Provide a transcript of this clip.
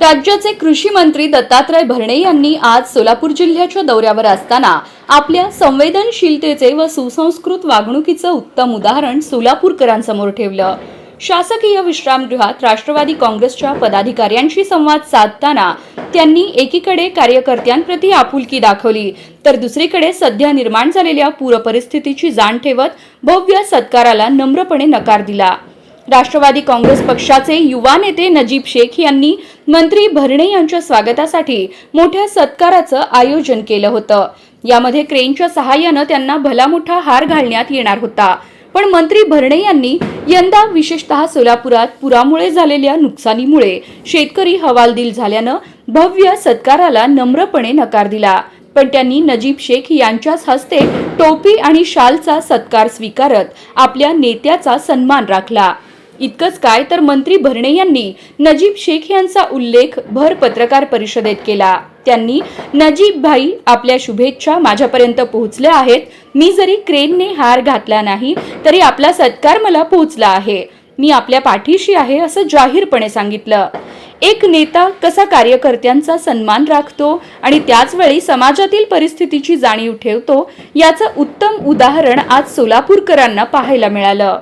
राज्याचे कृषी मंत्री दत्तात्रय भरणे यांनी आज सोलापूर जिल्ह्याच्या दौऱ्यावर असताना आपल्या संवेदनशीलतेचे व सुसंस्कृत वागणुकीचं उत्तम उदाहरण सोलापूरकरांसमोर ठेवलं. शासकीय विश्रामगृहात राष्ट्रवादी काँग्रेसच्या पदाधिकाऱ्यांशी संवाद साधताना त्यांनी एकीकडे कार्यकर्त्यांप्रती आपुलकी दाखवली तर दुसरीकडे सध्या निर्माण झालेल्या पूरपरिस्थितीची जाण ठेवत भव्य सत्काराला नम्रपणे नकार दिला. राष्ट्रवादी काँग्रेस पक्षाचे युवा नेते नजीब शेख यांनी मंत्री भरणे यांच्या स्वागतासाठी मोठ्या सत्काराचं आयोजन केलं होतं. यामध्ये क्रेनच्या सहाय्यानं त्यांना भला मोठा हार घालण्यात येणार होता. पण मंत्री भरणे यांनी यंदा विशेषतः सोलापुरात पुरामुळे झालेल्या नुकसानीमुळे शेतकरी हवालदिल झाल्यानं भव्य सत्काराला नम्रपणे नकार दिला. पण त्यांनी नजीब शेख यांच्याच हस्ते टोपी आणि शालचा सत्कार स्वीकारत आपल्या नेत्याचा सन्मान राखला. इतकंच काय तर मंत्री भरणे यांनी नजीब शेख यांचा उल्लेख भर पत्रकार परिषदेत केला. त्यांनी नजीब भाई आपल्या शुभेच्छा माझ्यापर्यंत पोहोचल्या आहेत. मी जरी क्रेनने हार घातला नाही तरी आपला सत्कार मला पोहोचला आहे. मी आपल्या पाठीशी आहे असं जाहीरपणे सांगितलं. एक नेता कसा कार्यकर्त्यांचा सन्मान राखतो आणि त्याचवेळी समाजातील परिस्थितीची जाणीव ठेवतो याचं उत्तम उदाहरण आज सोलापूरकरांना पाहायला मिळालं.